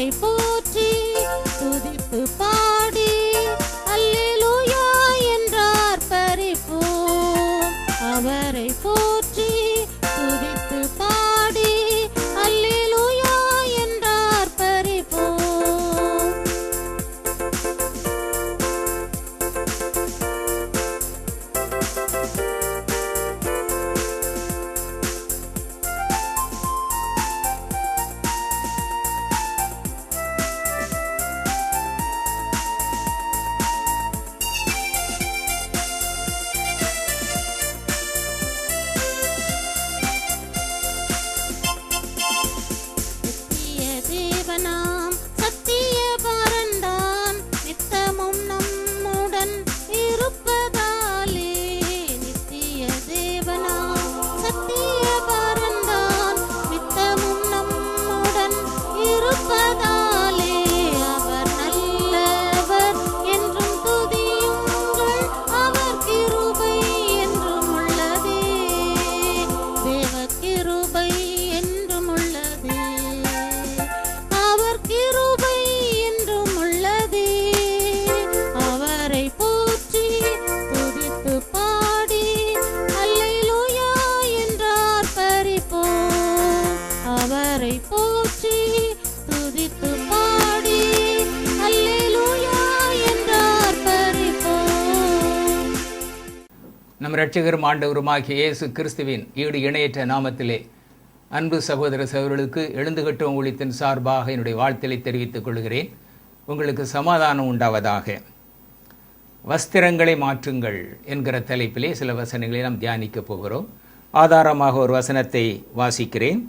Maple. நம் இரட்சகரும் ஆண்டவருமாகிய இயேசு கிறிஸ்துவின் ஈடு இணையற்ற நாமத்திலே அன்பு சகோதர சகோதரர்களுக்கு எழுந்துகட்டும் ஊழியத்தின் சார்பாக என்னுடைய வாழ்த்தலை தெரிவித்துக் கொள்கிறேன். உங்களுக்கு சமாதானம் உண்டாவதாக. வஸ்திரங்களை மாற்றுங்கள் என்கிற தலைப்பிலே சில வசனங்களை நாம் தியானிக்கப் போகிறோம். ஆதாரமாக ஒரு வசனத்தை வாசிக்கிறேன்.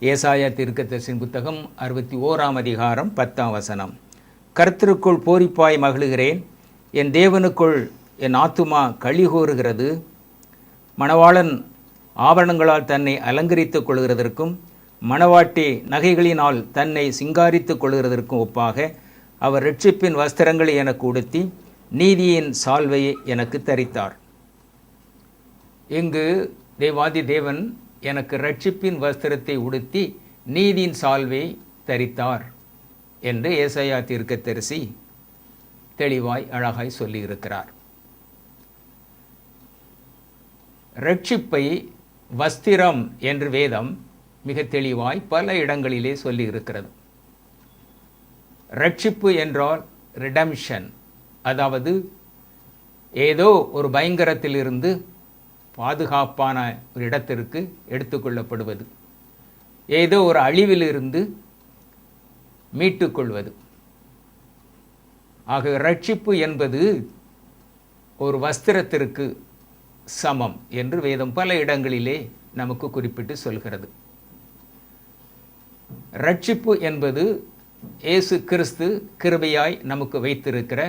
ஏசாய திருக்கத்தரசின் புத்தகம் அறுபத்தி ஓராம் அதிகாரம் பத்தாம் வசனம். கர்த்தருக்குள் போரிப்பாய் மகிழுகிறேன். என் தேவனுக்குள் என் ஆத்துமா களி கூறுகிறது மணவாளன் ஆபரணங்களால் தன்னை அலங்கரித்துக் கொள்கிறதற்கும் மணவாட்டி நகைகளினால் தன்னை சிங்காரித்துக் கொள்கிறதற்கும் ஒப்பாக அவர் ரட்சிப்பின் வஸ்திரங்களை எனக்கு உடுத்தி நீதியின் சால்வையை எனக்கு தரித்தார். இங்கு தேவாதி தேவன் எனக்கு ரட்சிப்பின் வஸ்திரத்தை உடுத்தி நீதியின் சால்வை தரித்தார் என்று ஏசையா தீர்க்கத்தரிசி தெளிவாய் அழகாய் சொல்லியிருக்கிறார். ரட்சிப்பை வஸ்திரம் என்று வேதம் மிக தெளிவாய் பல இடங்களிலே சொல்லி இருக்கிறது ரட்சிப்பு என்றால் ரிடம்ஷன் அதாவது ஏதோ ஒரு பயங்கரத்திலிருந்து பாதுகாப்பான ஒரு இடத்திற்கு எடுத்துக்கொள்ளப்படுவது ஏதோ ஒரு அழிவிலிருந்து மீட்டுக்கொள்வது ஆக ரட்சிப்பு என்பது ஒரு வஸ்திரத்திற்கு சமம் என்று வேதம் பல இடங்களிலே நமக்கு குறிப்பிட்டு சொல்கிறது. ரட்சிப்பு என்பது இயேசு கிறிஸ்து கிருபையாய் நமக்கு வைத்திருக்கிற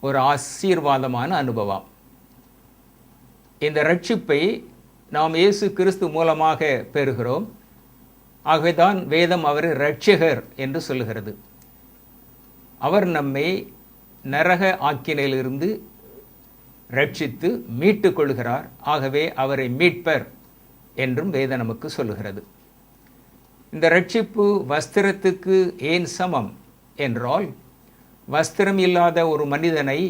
ஒரு ஆசீர்வாதமான அனுபவம். இந்த ரட்சிப்பை நாம் இயேசு கிறிஸ்து மூலமாக பெறுகிறோம். ஆகவேதான் வேதம் அவர் ரட்சகர் என்று சொல்கிறது. அவர் நம்மை நரக ஆக்கினையிலிருந்து ரட்சித்து மீட்டு கொள்கிறார் ஆகவே அவரை மீட்பர் என்றும் வேத நமக்கு சொல்லுகிறது. இந்த ரட்சிப்பு வஸ்திரத்துக்கு ஏன் சமம் என்றால் வஸ்திரம் இல்லாத ஒரு மனிதனை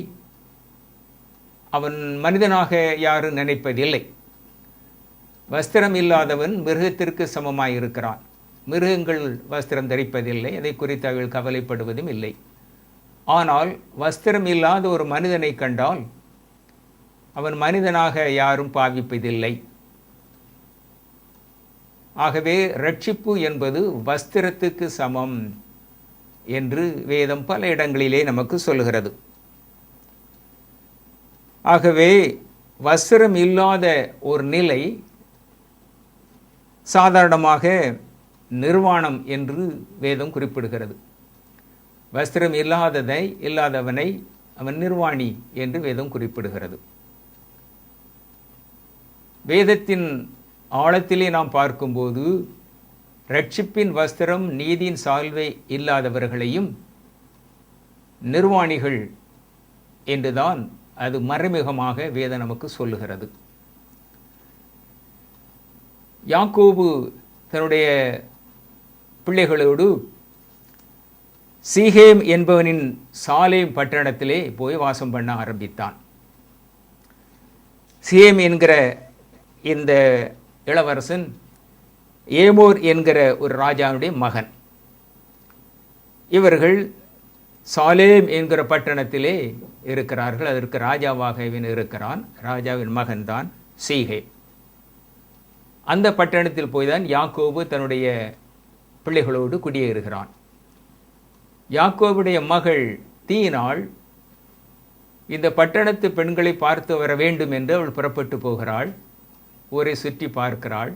அவன் மனிதனாக யாரும் நினைப்பதில்லை. வஸ்திரம் இல்லாதவன் மிருகத்திற்கு சமமாய் இருக்கிறான். மிருகங்கள் வஸ்திரம் தரிப்பதில்லை அதை குறித்து அவர்கள் கவலைப்படுவதும் இல்லை. ஆனால் வஸ்திரம் இல்லாத ஒரு மனிதனை கண்டால் அவன் மனிதனாக யாரும் பாவிப்பதில்லை. ஆகவே ரட்சிப்பு என்பது வஸ்திரத்துக்கு சமம் என்று வேதம் பல இடங்களிலே நமக்கு சொல்கிறது ஆகவே வஸ்திரம் இல்லாத ஒரு நிலை சாதாரணமாக நிர்வாணம் என்று வேதம் குறிப்பிடுகிறது. வஸ்திரம் இல்லாததை இல்லாதவனை அவன் நிர்வாணி என்று வேதம் குறிப்பிடுகிறது. வேதத்தின் ஆழத்திலே நாம் பார்க்கும்போது ரட்சிப்பின் வஸ்திரம் நீதியின் சால்வை இல்லாதவர்களையும் நிர்வாணிகள் என்றுதான் அது மறைமுகமாக வேதம் நமக்கு சொல்லுகிறது. யாக்கோபு தன்னுடைய பிள்ளைகளோடு சீஹேம் என்பவனின் சாலேம் பட்டணத்திலே போய் வாசம் பண்ண ஆரம்பித்தான். சீஹேம் என்கிற இந்த இளவரசன் ஏமோர் என்கிற ஒரு ராஜாவுடைய மகன். இவர்கள் சாலேம் என்கிற பட்டணத்திலே இருக்கிறார்கள். அதற்கு ராஜாவாக இவன் இருக்கிறான். ராஜாவின் மகன்தான் சீகே. அந்த பட்டணத்தில் போய்தான் யாக்கோபு தன்னுடைய பிள்ளைகளோடு குடியேறுகிறான். யாக்கோபுடைய மகள் தீனாள் இந்த பட்டணத்து பெண்களை பார்த்து வர வேண்டும் என்று அவள் புறப்பட்டு போகிறாள். ஊரை சுற்றி பார்க்கிறாள்.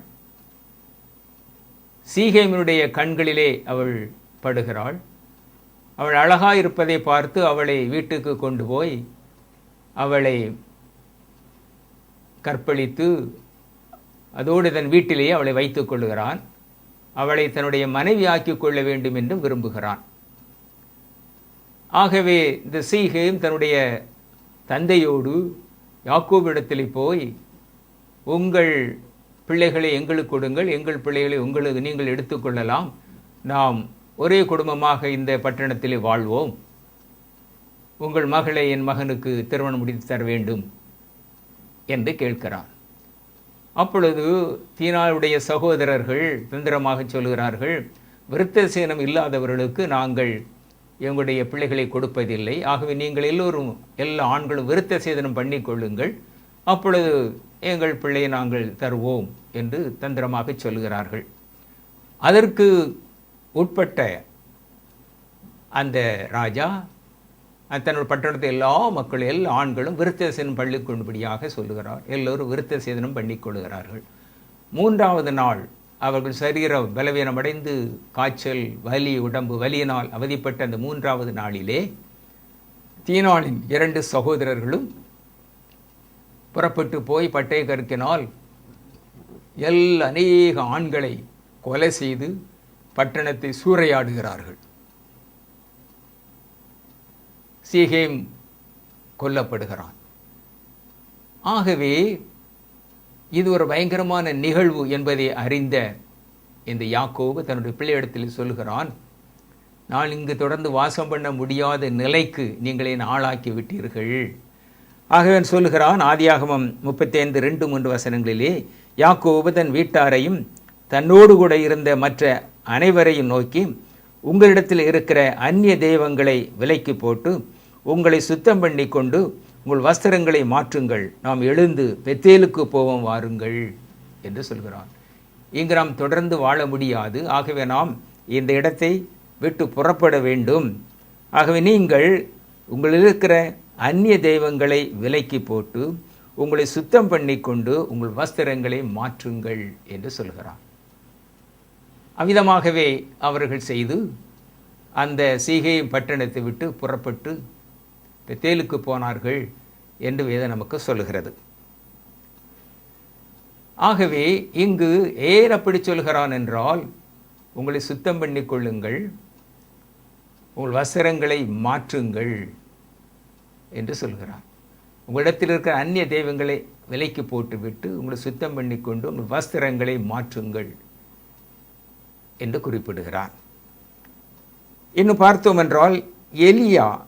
சீகேமினுடைய கண்களிலே அவள் படுகிறாள். அவள் அழகாக இருப்பதை பார்த்து அவளை வீட்டுக்கு கொண்டு போய் அவளை கற்பழித்து அதோடு தன் வீட்டிலேயே அவளை வைத்துக் கொள்கிறான் அவளை தன்னுடைய மனைவி ஆக்கிக் கொள்ள வேண்டும் என்றும் விரும்புகிறான். ஆகவே இந்த சீகேம் தன்னுடைய தந்தையோடு யாக்கோபிடத்தில் போய் உங்கள் பிள்ளைகளை எங்களுக்கு கொடுங்கள் எங்கள் பிள்ளைகளை உங்களுக்கு நீங்கள் எடுத்துக்கொள்ளலாம் நாம் ஒரே குடும்பமாக இந்த பட்டணத்திலே வாழ்வோம். உங்கள் மகளை என் மகனுக்கு திருமணம் முடித்து தர வேண்டும் என்று கேட்கிறார் அப்பொழுது தீனாவுடைய சகோதரர்கள் தந்திரமாக சொல்கிறார்கள் விருத்த சேனம் இல்லாதவர்களுக்கு நாங்கள் எங்களுடைய பிள்ளைகளை கொடுப்பதில்லை. ஆகவே நீங்கள் எல்லோரும் எல்லா ஆண்களும் விருத்த சேதனம் பண்ணி கொள்ளுங்கள். அப்பொழுது எங்கள் பிள்ளையை நாங்கள் தருவோம் என்று தந்திரமாக சொல்கிறார்கள் அதற்கு உட்பட்ட அந்த ராஜா தன்னோட பட்டணத்தை எல்லா மக்கள் எல்லா ஆண்களும் விருத்த சேதனம் பள்ளி கொண்டுபடியாக சொல்லுகிறார். எல்லோரும் விருத்த சேதனம் பண்ணி கொள்கிறார்கள். மூன்றாவது நாள் அவர்கள் சரீர பலவீனமடைந்து காய்ச்சல் வலி உடம்பு வலியினால் அவதிப்பட்ட அந்த மூன்றாவது நாளிலே தீனாளின் இரண்டு சகோதரர்களும் புறப்பட்டு போய் பட்டை கருக்கினால் எல் அநேக ஆண்களை கொலை செய்து பட்டணத்தை சூறையாடுகிறார்கள். சீகேம் கொல்லப்படுகிறான். ஆகவே இது ஒரு பயங்கரமான நிகழ்வு என்பதை அறிந்த இந்த யாக்கோவு தன்னுடைய பிள்ளையிடத்தில் சொல்கிறான் நான் இங்கு தொடர்ந்து வாசம் பண்ண முடியாத நிலைக்கு நீங்கள் ஆளாக்கி விட்டீர்கள். ஆகவே சொல்லுகிறான் ஆதியாகமம் முப்பத்தி ஐந்து ரெண்டு மூன்று வசனங்களிலே யாக்கோபு தன் வீட்டாரையும் தன்னோடு கூட இருந்த மற்ற அனைவரையும் நோக்கி உங்களிடத்தில் இருக்கிற அந்நிய தெய்வங்களை விலைக்கு போட்டு உங்களை சுத்தம் பண்ணி கொண்டு உங்கள் வஸ்திரங்களை மாற்றுங்கள். நாம் எழுந்து பெத்தேலுக்கு போவோம் வாருங்கள். என்று சொல்கிறான். இங்கு நாம் தொடர்ந்து வாழ முடியாது. ஆகவே நாம் இந்த இடத்தை விட்டு புறப்பட வேண்டும். ஆகவே நீங்கள் உங்களில் இருக்கிற அந்நிய தெய்வங்களை விலைக்கு போட்டு உங்களை சுத்தம் பண்ணி கொண்டு உங்கள் வஸ்திரங்களை மாற்றுங்கள் என்று சொல்கிறார். அவ்விதமாகவே அவர்கள் செய்து அந்த சீகை பட்டணத்தை விட்டு புறப்பட்டு பெத்தேலுக்கு போனார்கள் என்று வேதம் நமக்கு சொல்லுகிறது. ஆகவே இங்கு ஏன் அப்படி சொல்கிறான் என்றால் உங்களை சுத்தம் பண்ணி கொள்ளுங்கள் உங்கள் வஸ்திரங்களை மாற்றுங்கள் என்று சொல்கிறார் உங்களிடத்தில் இருக்கிற அந்நிய தெய்வங்களை விலைக்கு போட்டுவிட்டு உங்களை சுத்தம் பண்ணி கொண்டு உங்கள் வஸ்திரங்களை மாற்றுங்கள் என்று குறிப்பிடுகிறார் இன்னும் பார்த்தோம் என்றால் எலியா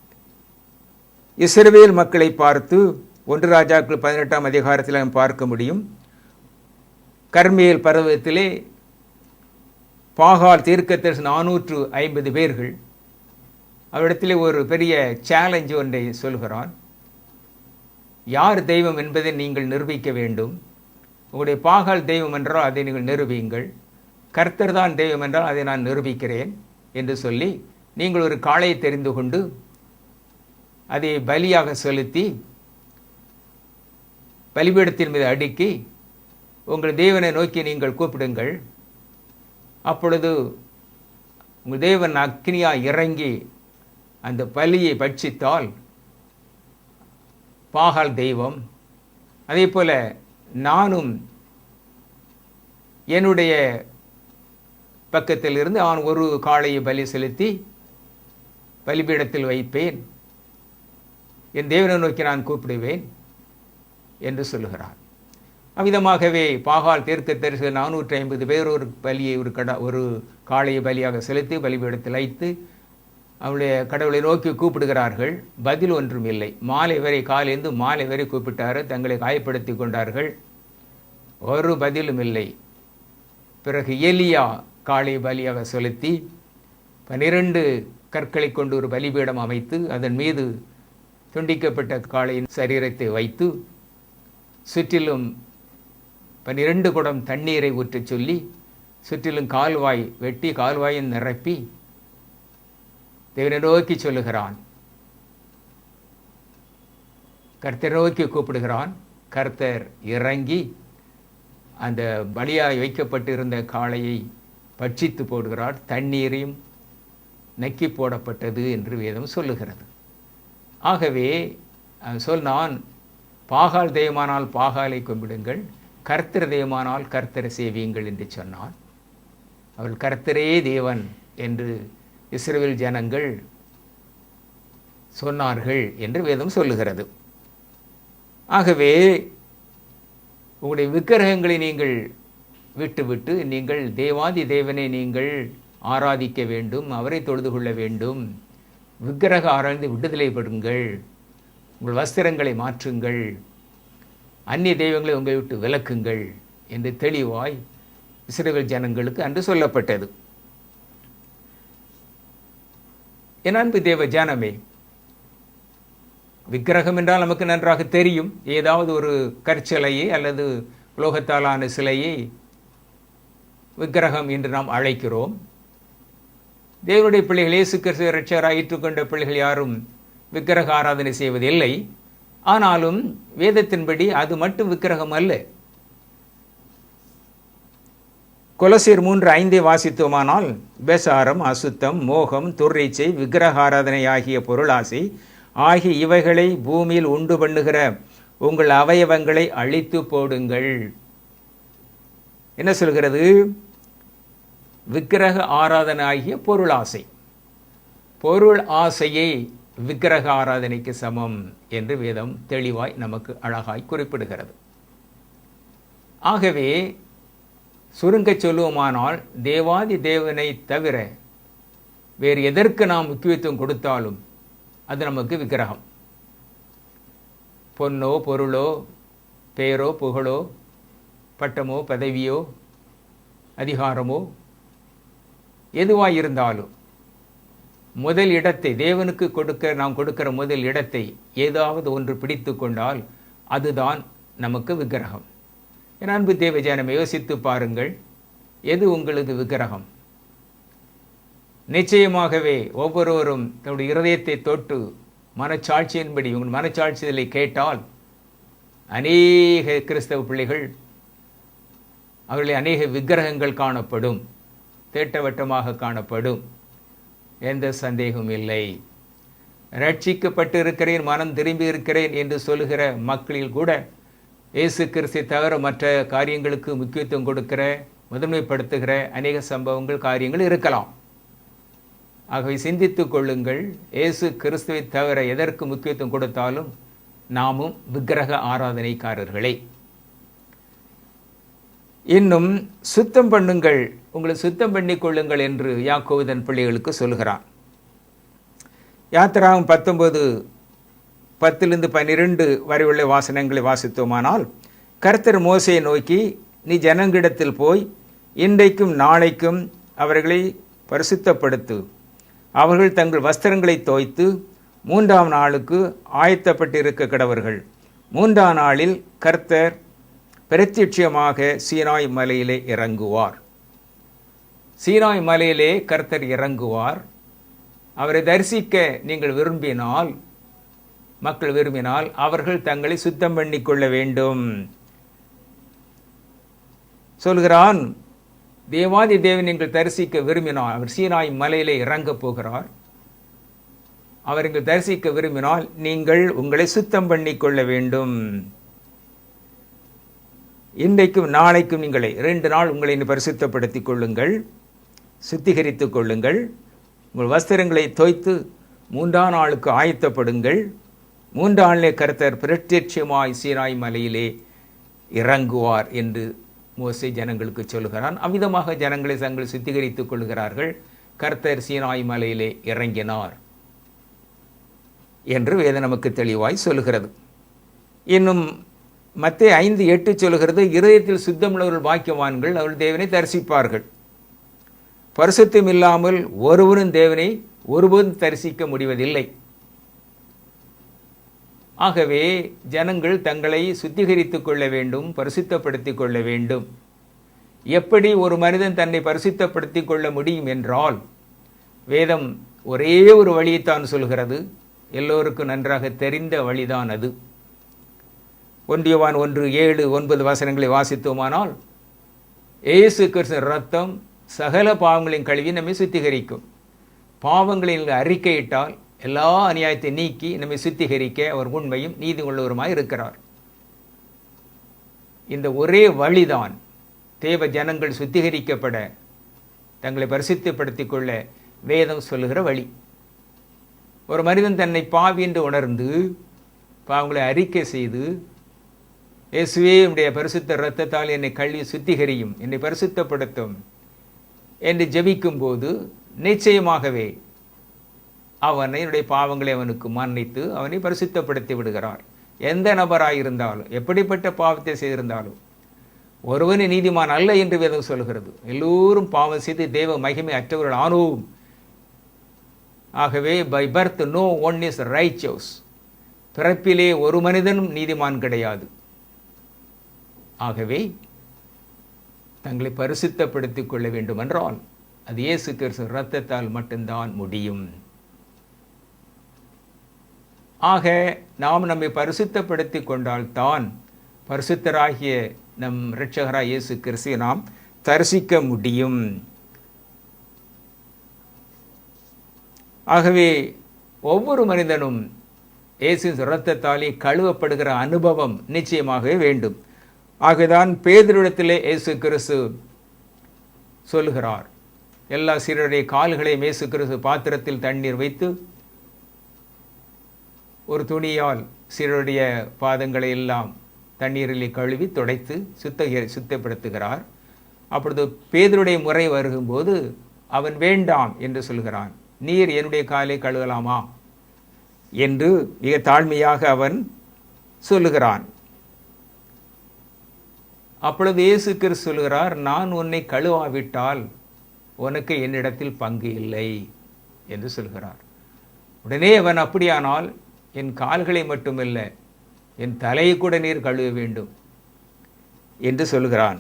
இஸ்ரவேல் மக்களை பார்த்து ஒன்று ராஜாக்கள் பதினெட்டாம் அதிகாரத்தில் நாம் பார்க்க முடியும். கர்மியல் பருவத்திலே பாகால் தீர்க்கத்தரசு நானூற்று ஐம்பது பேர்கள் அவரிடத்திலே ஒரு பெரிய சேலஞ்சு ஒன்றை சொல்கிறான். யார் தெய்வம் என்பதை நீங்கள் நிரூபிக்க வேண்டும். உங்களுடைய பாகால் தெய்வம் என்றால் அதை நீங்கள் நிரூபியுங்கள். கர்த்தர் தான் தெய்வம் என்றால் அதை நான் நிரூபிக்கிறேன் என்று சொல்லி நீங்கள் ஒரு காளையை தெரிந்து கொண்டு அதை பலியாக செலுத்தி பலிபீடத்தின் மீது அடுக்கி உங்கள் தெய்வனை நோக்கி நீங்கள் கூப்பிடுங்கள். அப்பொழுது உங்கள் தேவன் அக்னியாக இறங்கி அந்த பலியை பட்சித்தால் பாகால் தெய்வம். அதே போல நானும் என்னுடைய பக்கத்தில் இருந்து அவன் ஒரு காளையை பலி செலுத்தி பலிபீடத்தில் வைப்பேன். என் தேவனை நோக்கி நான் கூப்பிடுவேன் என்று சொல்லுகிறார். அவ்விதமாகவே பாகால் தீர்க்க தரிசு நானூற்றி ஐம்பது பேர் ஒரு பலியை ஒரு கடா ஒரு காளையை பலியாக செலுத்தி பலிபீடத்தில் வைத்து அவளுடைய கடவுளை நோக்கி கூப்பிடுகிறார்கள். பதில் ஒன்றும் இல்லை. மாலை வரை காலேந்து மாலை வரை கூப்பிட்டார். தங்களை காயப்படுத்தி கொண்டார்கள். ஒரு பதிலும் இல்லை. பிறகு எலியா காளை பலியாக செலுத்தி பனிரெண்டு கற்களை கொண்டு ஒரு பலிபீடம் அமைத்து அதன் மீது துண்டிக்கப்பட்ட காளையின் சரீரத்தை வைத்து சுற்றிலும் பன்னிரண்டு குடம் தண்ணீரை ஊற்றச் சொல்லி சுற்றிலும் கால்வாய் வெட்டி கால்வாயின் நிரப்பி தேவனை நோக்கி சொல்லுகிறான். கர்த்தர் நோக்கி கூப்பிடுகிறான். கர்த்தர் இறங்கி அந்த பலியாய் வைக்கப்பட்டிருந்த காளையை பட்சித்து போடுகிறார். தண்ணீரையும் நக்கி போடப்பட்டது என்று வேதம் சொல்லுகிறது. ஆகவே சொல் நான் பாகால் தெய்வமானால் பாகாலை கும்பிடுங்கள் கர்த்தர் தெய்வமானால் கர்த்தரை சேவியுங்கள் என்று சொன்னான் அவள் கர்த்தரே தேவன் என்று இஸ்ரேல் ஜனங்கள் சொன்னார்கள் என்று வேதம் சொல்லுகிறது. ஆகவே உங்களுடைய விக்கிரகங்களை நீங்கள் விட்டுவிட்டு நீங்கள் தேவாதி தேவனை நீங்கள் ஆராதிக்க வேண்டும் அவரை தொழுது கொள்ள வேண்டும் விக்கிரக ஆராய்ந்து விடுதலை படுங்கள் உங்கள் வஸ்திரங்களை மாற்றுங்கள் அந்நிய தெய்வங்களை உங்களை விட்டு விலக்குங்கள் என்று தெளிவாய் இஸ்ரேல் ஜனங்களுக்கு அன்று சொல்லப்பட்டது. என் அன்பு தேவ ஜானமே விக்கிரகம் என்றால் நமக்கு நன்றாக தெரியும். ஏதாவது ஒரு கற்சிலையை அல்லது உலோகத்தாலான சிலையை விக்கிரகம் என்று நாம் அழைக்கிறோம். தேவனுடைய பிள்ளைகள் இயேசு ரட்சகராக ஏற்றுக்கொண்ட பிள்ளைகள் யாரும் விக்கிரக ஆராதனை செய்வதில்லை. ஆனாலும் வேதத்தின்படி அது மட்டும் விக்கிரகம் அல்ல. குலசீர் மூன்று ஐந்தை வாசித்தோமானால் விபசாரம் அசுத்தம் மோகம் துர்ரீச்சை விக்கிரகாராதனை ஆகிய பொருளாசை ஆகிய இவைகளை பூமியில் உண்டு பண்ணுகிற உங்கள் அவயவங்களை அழித்து போடுங்கள். என்ன சொல்கிறது? விக்கிரக ஆராதனை ஆகிய பொருளாசை. பொருள் ஆசையை விக்கிரக ஆராதனைக்கு சமம் என்று வேதம் தெளிவாய் நமக்கு அழகாய் குறிப்பிடுகிறது. ஆகவே சுருங்கச் சொல்லுவோமானால் தேவாதி தேவனை தவிர வேறு எதற்கு நாம் முக்கியத்துவம் கொடுத்தாலும் அது நமக்கு விக்கிரகம். பொன்னோ பொருளோ பேரோ புகழோ பட்டமோ பதவியோ அதிகாரமோ எதுவாக இருந்தாலும் முதல் இடத்தை தேவனுக்கு கொடுக்க நாம் கொடுக்கிற முதல் இடத்தை ஏதாவது ஒன்று பிடித்து கொண்டால் அதுதான் நமக்கு விக்கிரகம். என் அன்பு தேவஜானம் யோசித்து பாருங்கள். எது உங்களது விக்கிரகம்? நிச்சயமாகவே ஒவ்வொருவரும் தன்னுடைய இருதயத்தை தொட்டு மனச்சாட்சியின்படி உங்கள் மனச்சாட்சிகளை கேட்டால் அநேக கிறிஸ்தவ பிள்ளைகள் அவர்களில் அநேக விக்கிரகங்கள் காணப்படும் திட்டவட்டமாக காணப்படும். எந்த சந்தேகமும் இல்லை. ரட்சிக்கப்பட்டு இருக்கிறேன் மனம் திரும்பி இருக்கிறேன் என்று சொல்லுகிற மக்களில் கூட இயேசு கிறிஸ்தை தவிர மற்ற காரியங்களுக்கு முக்கியத்துவம் கொடுக்கிற முதன்மைப்படுத்துகிற அநேக சம்பவங்கள் காரியங்கள் இருக்கலாம். ஆகவே சிந்தித்துக் கொள்ளுங்கள் இயேசு கிறிஸ்துவை தவிர எதற்கு முக்கியத்துவம் கொடுத்தாலும் நாமும் விக்கிரக ஆராதனைக்காரர்களே. இன்னும் சுத்தம் பண்ணுங்கள் உங்களை சுத்தம் பண்ணிக் கொள்ளுங்கள் என்று யாக்கோவிதன் பிள்ளைகளுக்கு சொல்கிறான். யாத்திராவும் பத்தொன்பது பத்திலிருந்து பன்னிரெண்டு வரை உள்ள வாசனங்களை வாசித்தோமானால் கர்த்தர் மோசையை நோக்கி நீ ஜனங்கிடத்தில் போய் இன்றைக்கும் நாளைக்கும் அவர்களை பரிசுத்தப்படுத்து. அவர்கள் தங்கள் வஸ்திரங்களை தோய்த்து மூன்றாம் நாளுக்கு ஆயத்தப்பட்டிருக்க கடவர்கள். மூன்றாம் நாளில் கர்த்தர் பிரத்யட்சியமாக சீனாய் மலையிலே இறங்குவார். சீனாய் மலையிலே கர்த்தர் இறங்குவார். அவரை தரிசிக்க நீங்கள் விரும்பினால் மக்கள் விரும்பினால் அவர்கள் தங்களை சுத்தம் பண்ணி கொள்ள வேண்டும். சொல்கிறான் தேவாதி தேவன் நீங்கள் தரிசிக்க விரும்பினால் அவர் சீனாய் மலையிலே இறங்கப் போகிறார். அவர் இங்கு தரிசிக்க விரும்பினால் நீங்கள் உங்களை சுத்தம் பண்ணி கொள்ள வேண்டும். இன்றைக்கும் நாளைக்கும் நீங்களை ரெண்டு நாள் உங்களை பரிசுத்தப்படுத்திக் கொள்ளுங்கள் சுத்திகரித்துக் கொள்ளுங்கள் உங்கள் வஸ்திரங்களை தோய்த்து மூன்றாம் நாளுக்கு ஆயத்தப்படுங்கள். மூன்றாண்டிலே கருத்தர் கர்த்தர் பிரத்யட்சமாய் சீராய் மலையிலே இறங்குவார் என்று மோசை ஜனங்களுக்கு சொல்கிறான். அமிதமாக ஜனங்களை தங்கள் சுத்திகரித்துக் கொள்கிறார்கள். கர்த்தர் சீனாய் மலையிலே இறங்கினார் என்று வேத நமக்கு தெளிவாய் சொல்கிறது. இன்னும் மத்திய ஐந்து எட்டு சொல்கிறது இருதயத்தில் சுத்தமுள்ளவர்கள் பாக்கியவான்கள் அவர்கள் தேவனை தரிசிப்பார்கள். பரிசுத்தம் இல்லாமல் ஒருவரும் தேவனை ஒருபோதும் தரிசிக்க முடிவதில்லை. ஆகவே ஜனங்கள் தங்களை சுத்திகரித்து கொள்ள வேண்டும் பரிசுத்தப்படுத்தி கொள்ள வேண்டும். எப்படி ஒரு மனிதன் தன்னை பரிசுத்தப்படுத்தி கொள்ள முடியும் என்றால் வேதம் ஒரே ஒரு வழியைத்தான் சொல்கிறது. எல்லோருக்கும் நன்றாக தெரிந்த வழிதான் அது. ஒன்றியவான் ஒன்று ஏழு ஒன்பது வசனங்களை வாசித்தோமானால் ஏசு கிருஷ்ண ரத்தம் சகல பாவங்களின் கழுவி நம்மை சுத்திகரிக்கும். பாவங்களில் அறிக்கையிட்டால் எல்லா அநியாயத்தை நீக்கி நம்மை சுத்திகரிக்க அவர் உண்மையும் நீதி உள்ளவருமாய் இருக்கிறார். இந்த ஒரே வழிதான் தேவ ஜனங்கள் சுத்திகரிக்கப்பட தங்களை பரிசுத்தப்படுத்தி கொள்ள வேதம் சொல்லுகிற வழி. ஒரு மனிதன் தன்னை பாவி என்று உணர்ந்து பாவங்களை அறிக்கை செய்து இயேசுவே உடைய பரிசுத்த இரத்தத்தால் என்னை கல்வி சுத்திகரியும் என்னை பரிசுத்தப்படுத்தும் என்று ஜபிக்கும்போது நிச்சயமாகவே அவனை என்னுடைய பாவங்களை அவனுக்கு மன்னித்து அவனை பரிசுத்தப்படுத்தி விடுகிறார் எந்த நபராயிருந்தாலும் எப்படிப்பட்ட பாவத்தை செய்திருந்தாலும் ஒருவனை நீதிமான் அல்ல என்று வேதம் சொல்கிறது. எல்லோரும் பாவம் செய்து தேவ மகிமை அற்றவர்கள் ஆனோம். ஆகவே by birth no one is righteous பிறப்பிலே ஒரு மனிதனும் நீதிமான் கிடையாது. ஆகவே தங்களை பரிசுத்தப்படுத்திக் கொள்ள வேண்டுமென்றால் அது இயேசு கிறிஸ்து இரத்தத்தால் மட்டும்தான் முடியும். ஆக நாம் நம்மை பரிசுத்தப்படுத்தி கொண்டால்தான் பரிசுத்தராகிய நம் இரட்சகராய் இயேசு கிறிஸ்து நாம் தரிசிக்க முடியும். ஆகவே ஒவ்வொரு மனிதனும் இயேசு இரத்தத்தாலே கழுவப்படுகிற அனுபவம் நிச்சயமாகவே வேண்டும். ஆகதான் பேதரிடத்திலே இயேசு கிறிஸ்து சொல்லுகிறார். எல்லா சிறருடைய கால்களையும் இயேசு கிறிஸ்து பாத்திரத்தில் தண்ணீர் வைத்து ஒரு துணியால் சிலருடைய பாதங்களை எல்லாம் தண்ணீரில் கழுவி துடைத்து சுத்தகி சுத்தப்படுத்துகிறார். அப்பொழுது பேதருடைய முறை வருகும்போது அவன் வேண்டாம் என்று சொல்கிறான். நீர் என்னுடைய காலை கழுவலாமா? என்று மிக தாழ்மையாக அவன் சொல்லுகிறான். அப்பொழுது இயேசு கிறிஸ்து சொல்கிறார் நான் உன்னை கழுவாவிட்டால் உனக்கு என்னிடத்தில் பங்கு இல்லை என்று சொல்கிறார். உடனே அவன் அப்படியானால் என் கால்களை மட்டுமல்ல என் தலையை கூட நீர் கழுவ வேண்டும் என்று சொல்கிறான்.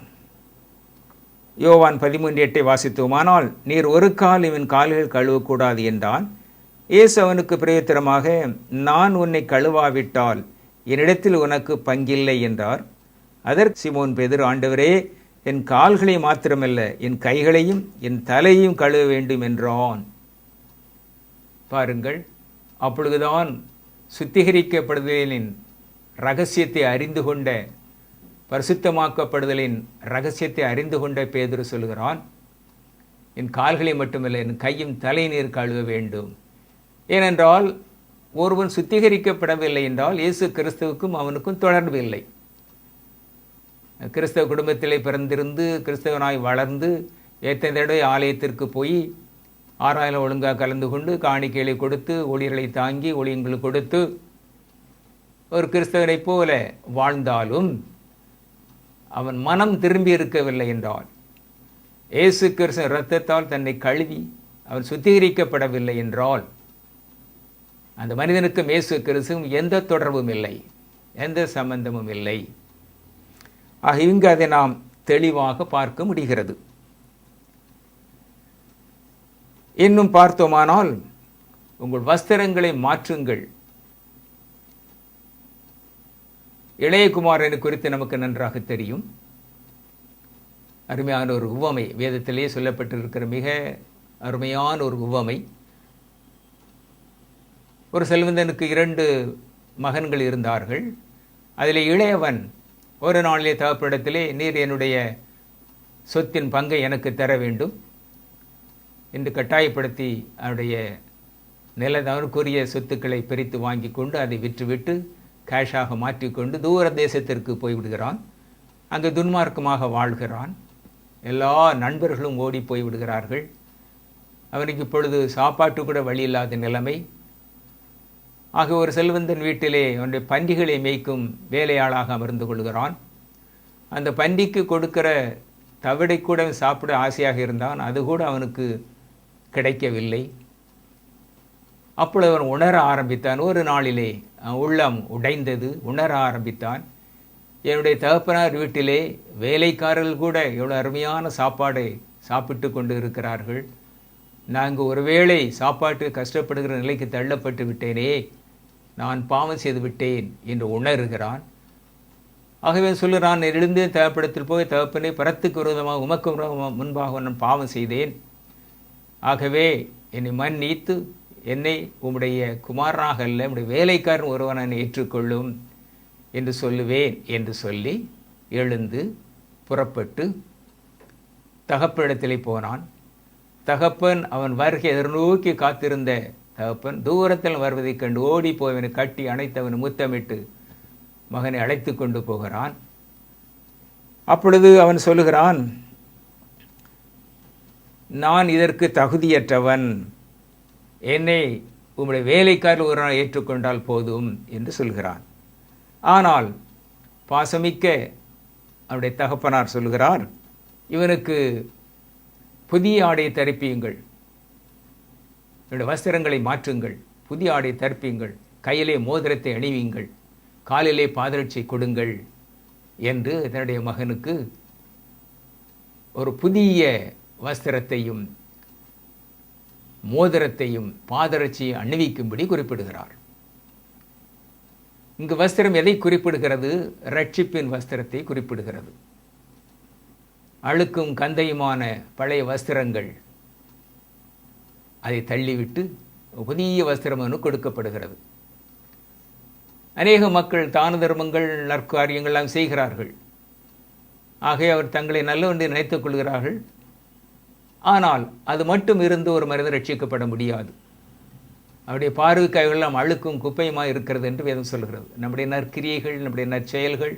யோவான் பதிமூன்று எட்டை வாசித்தோமானால் நீர் ஒரு கால் இவன் கால்கள் கழுவக்கூடாது என்றான். இயேசு அவனுக்கு பிரயோத்திரமாக நான் உன்னை கழுவாவிட்டால் என்னிடத்தில் உனக்கு பங்கில்லை என்றார். அதற்கு சிமோன் பெதிர் ஆண்டவரே என் கால்களை மாத்திரமல்ல என் கைகளையும் என் தலையையும் கழுவ வேண்டும் என்றான். பாருங்கள் அப்பொழுதுதான் சுத்திகரிக்கப்படுதலின் ரகசியத்தை அறிந்து கொண்ட பரிசுத்தமாக்கப்படுதலின் ரகசியத்தை அறிந்து கொண்ட பேதுரு சொல்கிறான் என் கால்களை மட்டுமல்ல என் கையும் தலை நீர் கழுவ வேண்டும். ஏனென்றால் ஒருவன் சுத்திகரிக்கப்படவில்லை என்றால் இயேசு கிறிஸ்துவுக்கும் அவனுக்கும் தொடர்பு இல்லை. கிறிஸ்தவ குடும்பத்திலே பிறந்திருந்து கிறிஸ்தவனாய் வளர்ந்து எத்தனை தடவை ஆலயத்திற்கு போய் ஆறாயிரம் ஒழுங்காக கலந்து கொண்டு காணிக்கைகளை கொடுத்து ஒளிகளை தாங்கி ஒளியங்கள் கொடுத்து ஒரு கிறிஸ்தவனைப் போல வாழ்ந்தாலும் அவன் மனம் திரும்பி இருக்கவில்லை என்றால் இயேசு கிறிஸ்து இரத்தத்தால் தன்னை கழுவி அவன் சுத்திகரிக்கப்படவில்லை என்றால் அந்த மனிதனுக்கும் இயேசு கிறிஸ்துவும் எந்த தொடர்பும் இல்லை எந்த சம்பந்தமும் இல்லை. ஆக இங்கு அதை நாம் தெளிவாக பார்க்க முடிகிறது. இன்னும் பார்த்தோமானால் உங்கள் வஸ்திரங்களை மாற்றுங்கள். இளையகுமாரனை குறித்து நமக்கு நன்றாக தெரியும். அருமையான ஒரு உவமை. வேதத்திலேயே சொல்லப்பட்டிருக்கிற மிக அருமையான ஒரு உவமை. ஒரு செல்வந்தனுக்கு இரண்டு மகன்கள் இருந்தார்கள். அதில் இளையவன் ஒரு நாளிலே தகப்பிடத்திலே நீர் என்னுடைய சொத்தின் பங்கை எனக்கு தர வேண்டும். என்று கட்டாயப்படுத்தி அவருடைய நில அவருக்குரிய சொத்துக்களை பிரித்து வாங்கி கொண்டு அதை விற்றுவிட்டு கேஷாக மாற்றிக்கொண்டு தூர தேசத்திற்கு போய்விடுகிறான். அங்கு துன்மார்க்கமாக வாழ்கிறான். எல்லா நண்பர்களும் ஓடி போய்விடுகிறார்கள். அவனுக்கு இப்பொழுது சாப்பாட்டு கூட வழி இல்லாத நிலைமை. ஆக ஒரு செல்வந்தன் வீட்டிலே அவனுடைய பண்டிகளை மேய்க்கும் வேலையாளாக அமர்ந்து கொள்கிறான். அந்த பண்டிக்கு கொடுக்கிற தவிடை கூட சாப்பிட ஆசையாக இருந்தான். அது கூட அவனுக்கு கிடைக்கவில்லை. அப்பொழுது அவன் உணர ஆரம்பித்தான். ஒரு நாளிலே உள்ளம் உடைந்தது. உணர ஆரம்பித்தான். என்னுடைய தகப்பனார் வீட்டிலே வேலைக்காரர்கள் கூட எவ்வளோ அருமையான சாப்பாடை சாப்பிட்டு கொண்டு இருக்கிறார்கள் நாங்கள் ஒருவேளை சாப்பாட்டு கஷ்டப்படுகிற நிலைக்கு தள்ளப்பட்டு விட்டேனே. நான் பாவம் செய்து விட்டேன் என்று உணர்கிறான். ஆகவே சொல்லுறான் எழுந்து தகப்படத்தில் போய் தகப்பனை பரத்துக்கு விரோதமாக உமக்கு முன்பாக நான் பாவம் செய்தேன். ஆகவே என்னை மன்னித்து என்னை உம்முடைய குமாரனாக அல்ல உம்முடைய வேலைக்காரன் ஒருவன் என்னை ஏற்றுக்கொள்ளும் என்று சொல்லுவேன் என்று சொல்லி எழுந்து புறப்பட்டு தகப்பனிடத்திலே போனான். தகப்பன் அவன் வருகை எதிர்நோக்கி காத்திருந்த தகப்பன் தூரத்தில் வருவதைக் கண்டு ஓடி போவனை கட்டி அணைத்தவன் முத்தமிட்டு மகனை அழைத்து கொண்டு போகிறான். அப்பொழுது அவன் சொல்லுகிறான் நான் இதற்கு தகுதியற்றவன். என்னை உம்முடைய வேலைக்காரர் ஒரு நாள் ஏற்றுக்கொண்டால் போதும் என்று சொல்கிறான். ஆனால் பாசமிக்க அவருடைய தகப்பனார் சொல்கிறார் இவனுக்கு புதிய ஆடையை தரிப்பியுங்கள். என்னுடைய வஸ்திரங்களை மாற்றுங்கள். புதிய ஆடை தரிப்பியுங்கள். கையிலே மோதிரத்தை அணிவிங்கள் காலிலே பாதரட்சை கொடுங்கள். என்று தன்னுடைய மகனுக்கு ஒரு புதிய வஸ்திரத்தையும் மோதிரத்தையும் பாதரட்சியை அணிவிக்கும்படி குறிப்பிடுகிறார். இங்கு வஸ்திரம் எதை குறிப்பிடுகிறது? ரட்சிப்பின் வஸ்திரத்தை குறிப்பிடுகிறது. அழுக்கும் கந்தையுமான பழைய வஸ்திரங்கள் அதை தள்ளிவிட்டு புதிய வஸ்திரம் என்று கொடுக்கப்படுகிறது. அநேக மக்கள் தான தர்மங்கள் நற்காரியங்கள் எல்லாம் செய்கிறார்கள். ஆகவே அவர் தங்களை நல்லவென்று நினைத்துக் கொள்கிறார்கள். ஆனால் அது மட்டும் இருந்து ஒரு மனிதன் ரட்சிக்கப்பட முடியாது. அவருடைய பார்வை எல்லாம் அழுக்கும் குப்பையுமாக இருக்கிறது என்று வேதம் சொல்கிறது. நம்முடைய நற்கிரியைகள் நம்முடைய நற்செயல்கள்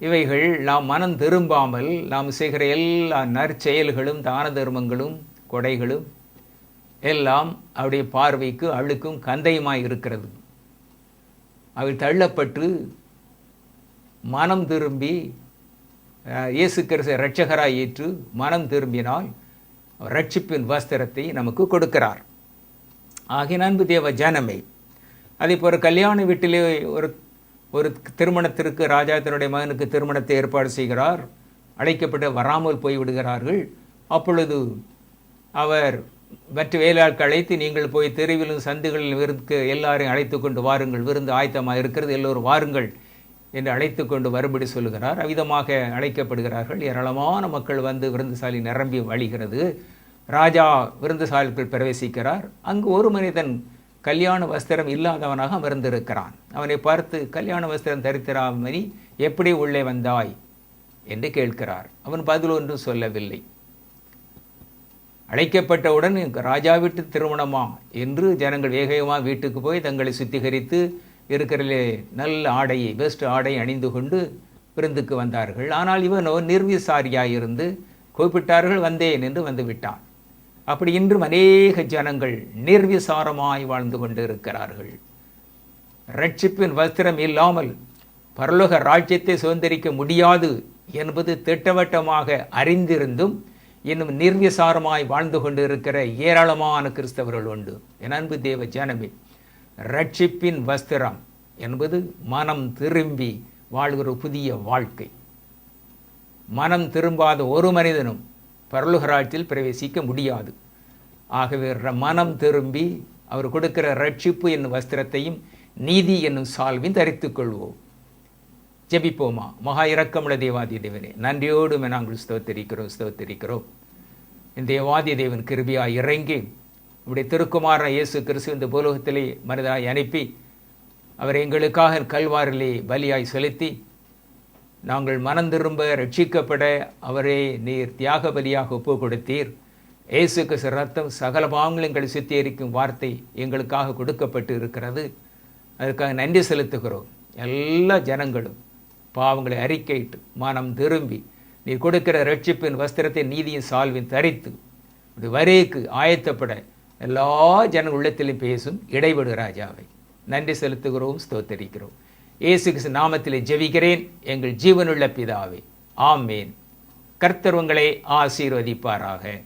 இவைகள் நாம் மனம் திரும்பாமல் நாம் செய்கிற எல்லா நற்செயல்களும் தான தர்மங்களும் கொடைகளும் எல்லாம் அவருடைய பார்வைக்கு அழுக்கும் கந்தையுமாய் இருக்கிறது. அவை தள்ளப்பட்டு மனம் திரும்பி இயேசு கிறிஸ்து இரட்சகராய் ஏற்று மனம் திரும்பினால் ரட்சிப்பின் வஸ்திரத்தை நமக்கு கொடுக்கிறார். ஆகிய அன்பு தேவ ஜனமே அதே போல் கல்யாண வீட்டிலே ஒரு ஒரு திருமணத்திற்கு ராஜா தன்னுடைய மகனுக்கு திருமணத்தை ஏற்பாடு செய்கிறார் அழைக்கப்பட்டு வராமல் போய்விடுகிறார்கள். அப்பொழுது அவர் மற்ற வேலையாட்கள் அழைத்து நீங்கள் போய் தெருவிலும் சந்துகளிலும் விருந்து எல்லாரையும் அழைத்து கொண்டு வாருங்கள் விருந்து ஆயத்தமாக இருக்கிறது எல்லோரும் வாருங்கள் என்று அழைத்து கொண்டு வரும்படி சொல்லுகிறார். அவ்விதமாக அழைக்கப்படுகிறார்கள். ஏராளமான மக்கள் வந்து விருந்துசாலி நிரம்பி வழிகிறது. ராஜா விருந்துசாலிக்குள் பிரவேசிக்கிறார். அங்கு ஒரு மனிதன் கல்யாண வஸ்திரம் இல்லாதவனாக அமர்ந்திருக்கிறான். அவனை பார்த்து கல்யாண வஸ்திரம் தரித்திராமணி எப்படி உள்ளே வந்தாய்? என்று கேட்கிறார். அவன் பதில் ஒன்றும் சொல்லவில்லை. அழைக்கப்பட்டவுடன் ராஜா வீட்டு திருமணமா? என்று ஜனங்கள் வேகமாக வீட்டுக்கு போய் தங்களை சுத்திகரித்து இருக்கிறதிலே நல்ல ஆடையை பெஸ்ட் ஆடை அணிந்து கொண்டு விருந்துக்கு வந்தார்கள். ஆனால் இவனோ நிர்விசாரியாயிருந்து கூப்பிட்டார்கள் வந்தேன் என்று வந்து விட்டான் அப்படி இன்றும் அநேக ஜனங்கள் நிர்விசாரமாய் வாழ்ந்து கொண்டு இருக்கிறார்கள் ரட்சிப்பின் வஸ்திரம் இல்லாமல் பரலோக ராஜ்யத்தை சுதந்திரிக்க முடியாது என்பது திட்டவட்டமாக அறிந்திருந்தும் இன்னும் நிர்விசாரமாய் வாழ்ந்து கொண்டு இருக்கிற ஏராளமான கிறிஸ்தவர்கள் உண்டு. என் அன்பு தேவ ஜனமே ரட்சிப்பின் வஸ்திரம் என்பது மனம் திரும்பி வாழ்கிற புதிய வாழ்க்கை. மனம் திரும்பாத ஒரு மனிதனும் பரலுகராட்சியில் பிரவேசிக்க முடியாது. ஆகவே மனம் திரும்பி அவர் கொடுக்கிற ரட்சிப்பு என்னும் வஸ்திரத்தையும் நீதி என்னும் சால்வையும் தரித்துக் கொள்வோம். ஜெபிப்போமா? மகா இரக்கமுள்ள தேவாதி தேவனே நன்றியோடு நாங்கள் ஸ்தோத்தரிக்கிறோம் ஸ்தோத்தரிக்கிறோம். இந்த தேவாதி தேவன் கிருபியாக இறங்கி இப்படி திருக்குமாரன் இயேசு கிறிஸ்து இந்த பூலோகத்திலே மனிதாய் அனுப்பி அவர் எங்களுக்காக கல்வாரிலே பலியாய் செலுத்தி நாங்கள் மனம் திரும்ப ரட்சிக்கப்பட அவரே நீர் தியாக பலியாக ஒப்பு கொடுத்தீர் இயேசு கிறிஸ்து ரத்தம் சகல பாவங்கள் சித்தியரிக்கும் சுத்திகரிக்கும் வார்த்தை எங்களுக்காக கொடுக்கப்பட்டு இருக்கிறது. அதற்காக நன்றி செலுத்துகிறோம். எல்லா ஜனங்களும் பாவங்களை அறிக்கையிட்டு மனம் திரும்பி நீ கொடுக்கிற ரட்சிப்பின் வஸ்திரத்தை நீதியின் சால்வின் தரித்து இது வரைக்கு ஆயத்தப்பட எல்லா ஜன உள்ளத்திலும் பேசும் இடைவெடு ராஜாவை. நன்றி செலுத்துகிறோம் ஸ்தோத்தரிக்கிறோம். இயேசு கிறிஸ்து நாமத்திலே ஜெபிக்கிறேன் எங்கள் ஜீவனுள்ள பிதாவே. ஆமேன். கர்த்தர் உங்களை ஆசீர்வதிப்பாராக.